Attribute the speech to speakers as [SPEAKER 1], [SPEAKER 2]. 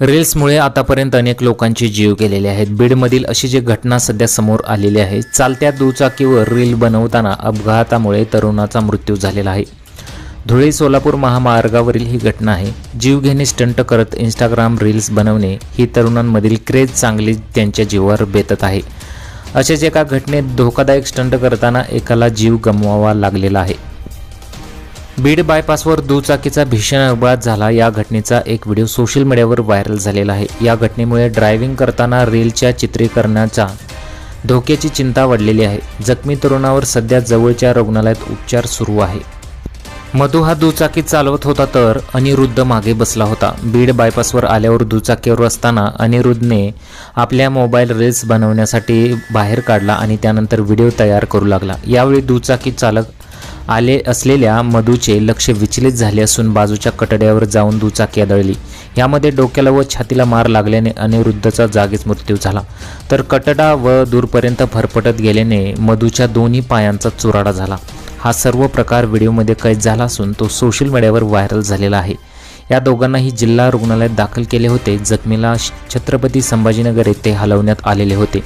[SPEAKER 1] रील्समुळे आतापर्यंत अनेक लोकांचे जीव गेलेले आहेत. बीडमधील अशी जी घटना सध्या समोर आलेली आहे चालत्या दुचाकीवर रील बनवताना अपघातामुळे तरुणाचा मृत्यू झालेला आहे. धुळे सोलापूर महामार्गावरील ही घटना आहे. जीवघेणी स्टंट करत इंस्टाग्राम रील्स बनवणे ही तरुणांमधील क्रेज चांगली त्यांच्या जीवावर बेतत आहे. अशाच एका घटनेत धोकादायक स्टंट करताना एकाला जीव गमवावा लागलेला आहे. बीड बायपासवर दुचाकीचा भीषण अपघात झाला. या घटनेचा एक व्हिडिओ सोशल मीडियावर व्हायरल झालेला आहे. या घटनेमुळे ड्रायव्हिंग करताना रेलच्या चित्रीकरणाच्या धोक्याची चिंता वाढलेली आहे. जखमी तरुणावर सध्या जवळच्या रुग्णालयात उपचार सुरू आहे. मधू हा दुचाकी चालवत होता तर अनिरुद्ध मागे बसला होता. बीड बायपासवर आल्यावर दुचाकीवर असताना अनिरुद्धने आपल्या मोबाईल रील्स बनवण्यासाठी बाहेर काढला आणि त्यानंतर व्हिडिओ तयार करू लागला. यावेळी दुचाकी चालक आले असलेल्या मधूचे लक्ष विचलित झाले असून बाजूच्या कटड्यावर जाऊन दुचाकी आदळली. यामध्ये डोक्याला व छातीला मार लागल्याने अनिरुद्धचा जागीच मृत्यू झाला. तर कटडा व दूरपर्यंत फरफटत गेल्याने मधूच्या दोन्ही पायांचा चुराडा झाला. हा सर्व प्रकार व्हिडिओमध्ये कैद झाला असून तो सोशल मीडियावर व्हायरल झालेला आहे. या दोघांनाही जिल्हा रुग्णालयात दाखल केले होते. जखमीला छत्रपती संभाजीनगर येथे हलवण्यात आलेले होते.